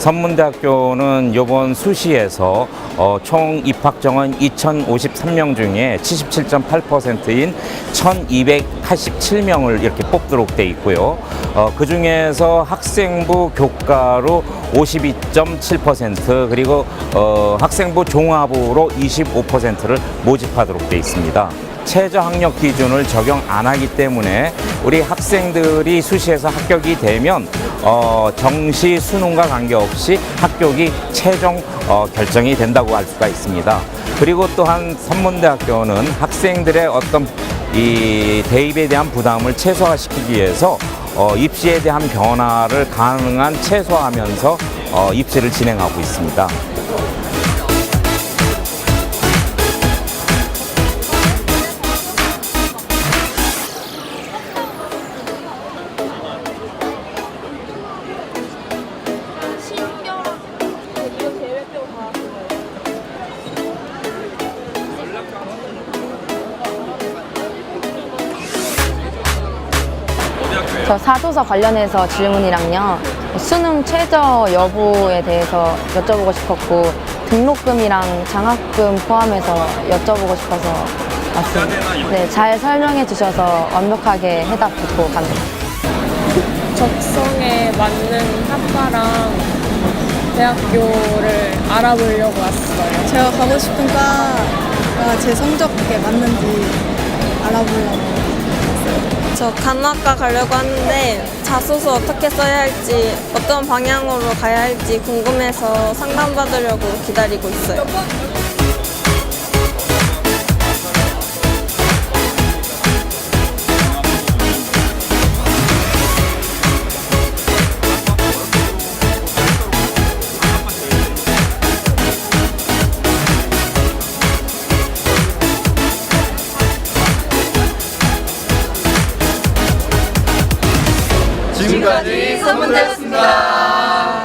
선문대학교는 이번 수시에서 어, 총 입학 정원 2,053명 중에 77.8%인 1,287명을 이렇게 뽑도록 돼 있고요. 어, 그 중에서 학생부 교과로 52.7% 그리고 어, 학생부 종합으로 25%를 모집하도록 돼 있습니다. 최저 학력 기준을 적용 안 하기 때문에 우리 학생들이 수시에서 합격이 되면 어, 정시 수능과 관계없이 합격이 최종 어, 결정이 된다고 할 수가 있습니다. 그리고 또한 선문대학교는 학생들의 어떤 이 대입에 대한 부담을 최소화시키기 위해서 어, 입시에 대한 변화를 가능한 최소화하면서 어, 입시를 진행하고 있습니다. 저 사도서 관련해서 질문이랑요. 수능 최저 여부에 대해서 여쭤보고 싶었고 등록금이랑 장학금 포함해서 여쭤보고 싶어서 왔습니다. 네, 잘 설명해 주셔서 완벽하게 해답 듣고 갑니다. 적성에 맞는 학과랑 대학교를 알아보려고 왔어요. 제가 가고 싶은 과가 제 성적에 맞는지 알아보려고 저 간호학과 가려고 하는데 자소서 어떻게 써야 할지 어떤 방향으로 가야 할지 궁금해서 상담받으려고 기다리고 있어요. 지금까지 선문대였습니다.